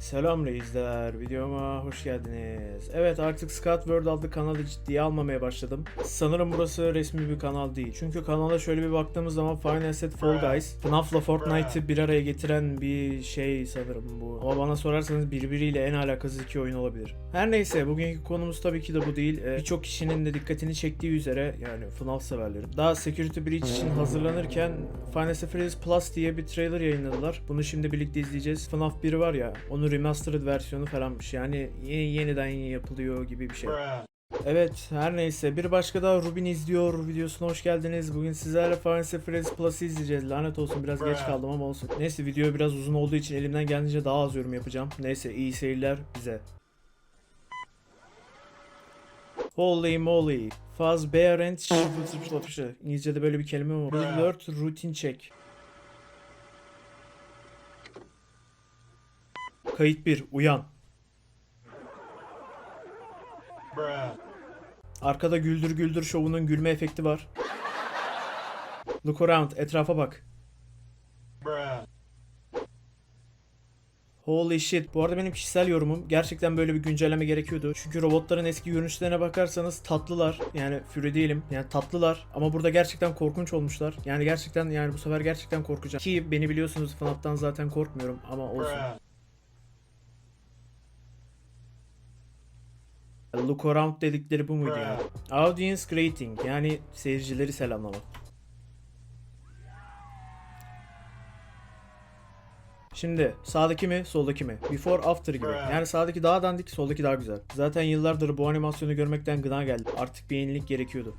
Selam reisler, videoma hoş geldiniz. Evet artık Scott World adlı kanalı ciddiye almamaya başladım. Sanırım burası resmi bir kanal değil. Çünkü kanala şöyle bir baktığımız zaman Final Set Fall Guys, FNAF'la Fortnite'ı bir araya getiren bir şey sanırım bu. Ama bana sorarsanız birbiriyle en alakasız iki oyun olabilir. Her neyse bugünkü konumuz tabii ki de bu değil. Ee, Birçok kişinin de dikkatini çektiği üzere yani FNAF severlerim. Daha Security Breach için hazırlanırken Final Fantasy Plus diye bir trailer yayınladılar. Bunu şimdi birlikte izleyeceğiz. FNAF 1 var ya, onun remastered versiyonu falanmış. Yani yeni, yeniden yapılıyor gibi bir şey. Evet her neyse bir başka da Rubin izliyor videosuna hoş geldiniz. Bugün sizlerle Final Fantasy Plus'ı izleyeceğiz. Lanet olsun biraz geç kaldım ama olsun. Neyse video biraz uzun olduğu için elimden geldiğince daha az yorum yapacağım. Neyse iyi seyirler bize. Holy moly. Faz Bearent İngilizce'de böyle bir kelime mi var? Alert routine check. Kayıt 1. Uyan. Arkada güldür güldür şovunun gülme efekti var. Look around. Etrafa bak. Holy shit. Bu arada benim kişisel yorumum gerçekten böyle bir güncelleme gerekiyordu. Çünkü robotların eski görünüşlerine bakarsanız tatlılar. Yani füre değilim. Yani tatlılar. Ama burada gerçekten korkunç olmuşlar. Yani gerçekten yani bu sefer gerçekten korkacağım. Ki beni biliyorsunuz FNAF'tan zaten korkmuyorum ama olsun. Look around dedikleri bu muydu ya? Audience greeting yani seyircileri selamlama. Şimdi sağdaki mi soldaki mi? Before after gibi. Yani sağdaki daha dandik soldaki daha güzel. Zaten yıllardır bu animasyonu görmekten gına geldi. Artık bir yenilik gerekiyordu.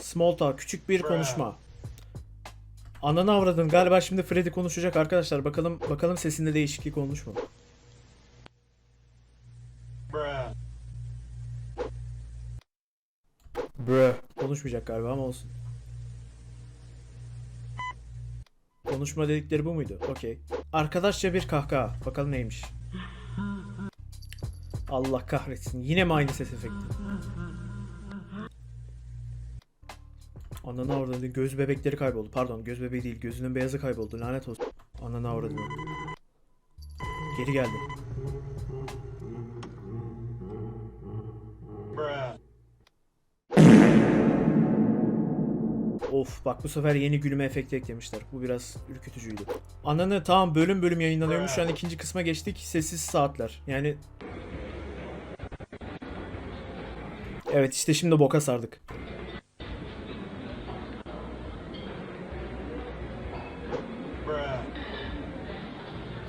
Small talk küçük bir konuşma. Ananı avradın galiba şimdi Freddy konuşacak arkadaşlar. Bakalım bakalım sesinde değişiklik olmuş mu? Konuşmayacak galiba ama olsun. Konuşma dedikleri bu muydu? Okey. Arkadaşça bir kahkaha. Bakalım neymiş. Allah kahretsin. Yine mi aynı ses efekti? Ananı avradı. Göz bebekleri kayboldu. Pardon göz bebeği değil. Gözünün beyazı kayboldu. Lanet olsun. Ananı avradı. Geri geldi. Of bak bu sefer yeni gülme efekti eklemişler. Bu biraz ürkütücüydü. Ananı tamam bölüm bölüm yayınlanıyormuş. Şu an ikinci kısma geçtik. Sessiz saatler. Yani Evet işte şimdi boka sardık.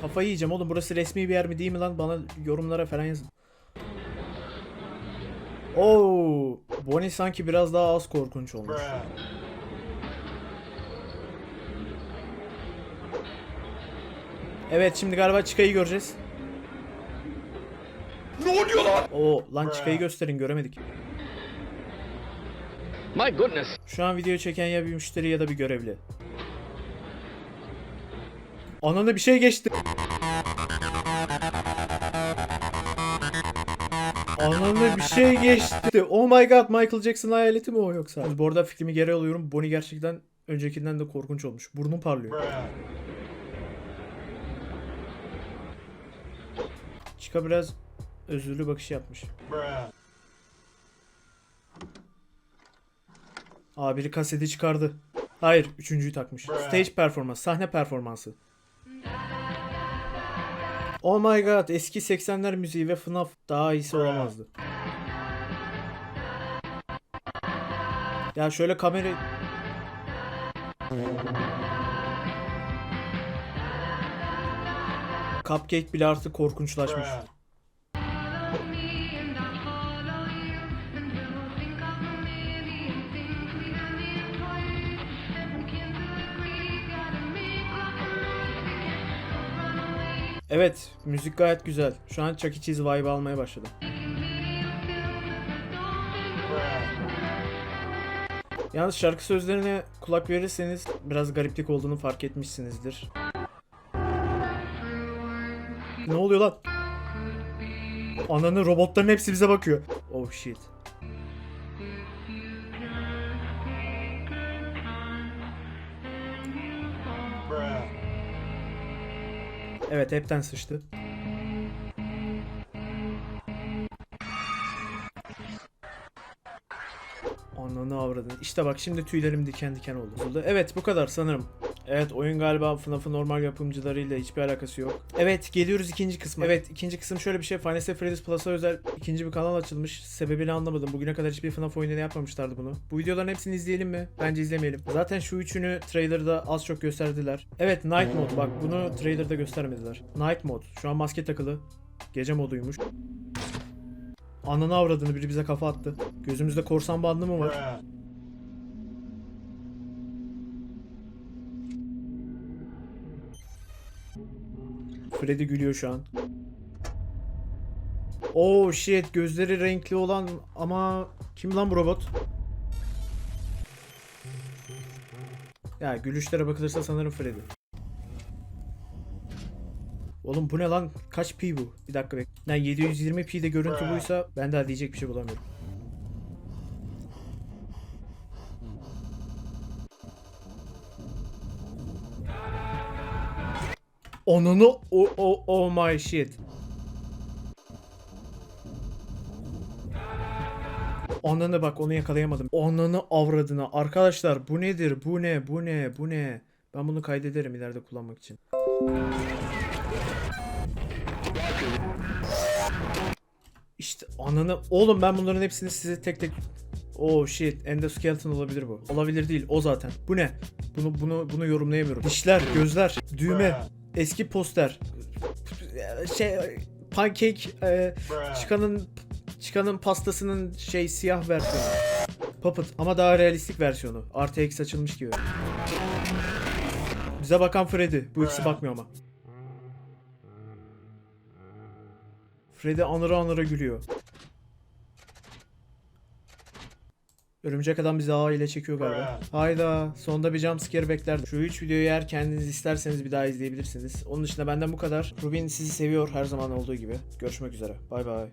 Kafayı yiyeceğim oğlum burası resmi bir yer mi değil mi lan? Bana yorumlara falan yazın. Oo, Bonnie sanki biraz daha az korkunç olmuş. Evet şimdi galiba Çıkay'ı göreceğiz. Ne oluyor lan? Oo lan Çıkay'ı gösterin göremedik. My goodness. Şu an video çeken ya bir müşteri ya da bir görevli. Anana bir şey geçti. Anana bir şey geçti. Oh my god Michael Jackson hayaleti mi o yoksa? Bu arada fikrimi geri alıyorum. Bonnie gerçekten öncekinden de korkunç olmuş. Burnum parlıyor. Chica biraz özürlü bakış yapmış. Aa biri kaseti çıkardı. Hayır, üçüncüyü takmış. Stage performans, sahne performansı. Oh my god, eski 80'ler müziği ve FNAF daha iyisi olamazdı. Ya şöyle kamera... Cupcake bile artık korkunçlaşmış. Evet, müzik gayet güzel. Şu an Chuck E. Cheese vibe almaya başladım. Yalnız şarkı sözlerine kulak verirseniz biraz gariplik olduğunu fark etmişsinizdir. Ne oluyor lan? Ananı robotların hepsi bize bakıyor. Oh shit. Evet hepten sıçtı. Ananı avradın. İşte bak şimdi tüylerim diken diken oldu. Evet bu kadar sanırım. Evet oyun galiba FNAF'ın normal yapımcılarıyla hiçbir alakası yok. Evet geliyoruz ikinci kısma. Evet ikinci kısım şöyle bir şey. Final Fantasy Freddy's Plus'a özel ikinci bir kanal açılmış. Sebebini anlamadım. Bugüne kadar hiçbir FNAF oyununda yapmamışlardı bunu. Bu videoların hepsini izleyelim mi? Bence izlemeyelim. Zaten şu üçünü trailer'da az çok gösterdiler. Evet Night Mode bak bunu trailer'da göstermediler. Night Mode. Şu an maske takılı. Gece moduymuş. Ananı avradını biri bize kafa attı. Gözümüzde korsan bandı mı var? Freddy gülüyor şu an. Oh shit gözleri renkli olan ama kim lan bu robot? Ya gülüşlere bakılırsa sanırım Freddy. Oğlum bu ne lan? Kaç pi bu? Bir dakika bek. Yani 720 pi de görüntü buysa ben daha diyecek bir şey bulamıyorum. Onunu o o oh my shit. Onunu bak onu yakalayamadım. Onunu avradına. Arkadaşlar bu nedir? Bu ne? Bu ne? Bu ne? Ben bunu kaydederim ileride kullanmak için. İşte ananı... Oğlum ben bunların hepsini size tek tek... Oh shit, endoskeleton olabilir bu. Olabilir değil, o zaten. Bu ne? Bunu bunu bunu yorumlayamıyorum. Dişler, gözler, düğme, eski poster, şey, pancake, e, çıkanın çıkanın pastasının şey siyah versiyonu. Puppet ama daha realistik versiyonu. RTX açılmış gibi. Bize bakan Freddy. Bu ikisi bakmıyor ama. Freddy anıra anıra gülüyor. Örümcek adam bizi ağ ile çekiyor galiba. Hayda. Sonda bir jumpscare beklerdim. Şu 3 videoyu eğer kendiniz isterseniz bir daha izleyebilirsiniz. Onun dışında benden bu kadar. Rubin sizi seviyor her zaman olduğu gibi. Görüşmek üzere. Bay bay.